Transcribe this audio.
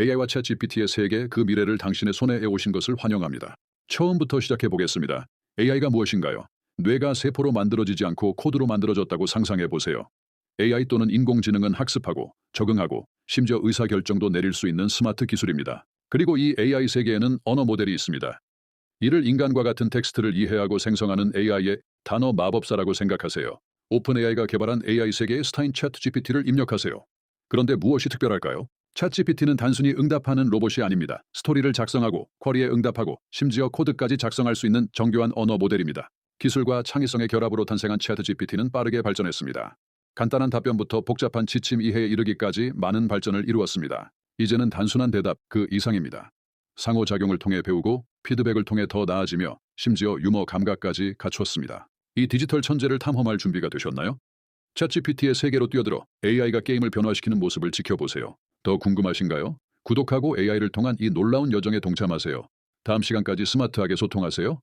AI와 챗GPT의 세계 그 미래를 당신의 손에 에오신 것을 환영합니다. 처음부터 시작해 보겠습니다. AI가 무엇인가요? 뇌가 세포로 만들어지지 않고 코드로 만들어졌다고 상상해 보세요. AI 또는 인공지능은 학습하고 적응하고 심지어 의사결정도 내릴 수 있는 스마트 기술입니다. 그리고 이 AI 세계에는 언어 모델이 있습니다. 이를 인간과 같은 텍스트를 이해하고 생성하는 AI의 단어 마법사라고 생각하세요. 오픈 AI가 개발한 AI 세계에 스타인 챗 GPT를 입력하세요. 그런데 무엇이 특별할까요? 챗 GPT는 단순히 응답하는 로봇이 아닙니다. 스토리를 작성하고 쿼리에 응답하고 심지어 코드까지 작성할 수 있는 정교한 언어 모델입니다. 기술과 창의성의 결합으로 탄생한 챗 GPT는 빠르게 발전했습니다. 간단한 답변부터 복잡한 지침 이해에 이르기까지 많은 발전을 이루었습니다. 이제는 단순한 대답 그 이상입니다. 상호작용을 통해 배우고 피드백을 통해 더 나아지며 심지어 유머 감각까지 갖추었습니다. 이 디지털 천재를 탐험할 준비가 되셨나요? 챗GPT의 세계로 뛰어들어 AI가 게임을 변화시키는 모습을 지켜보세요. 더 궁금하신가요? 구독하고 AI를 통한 이 놀라운 여정에 동참하세요. 다음 시간까지 스마트하게 소통하세요.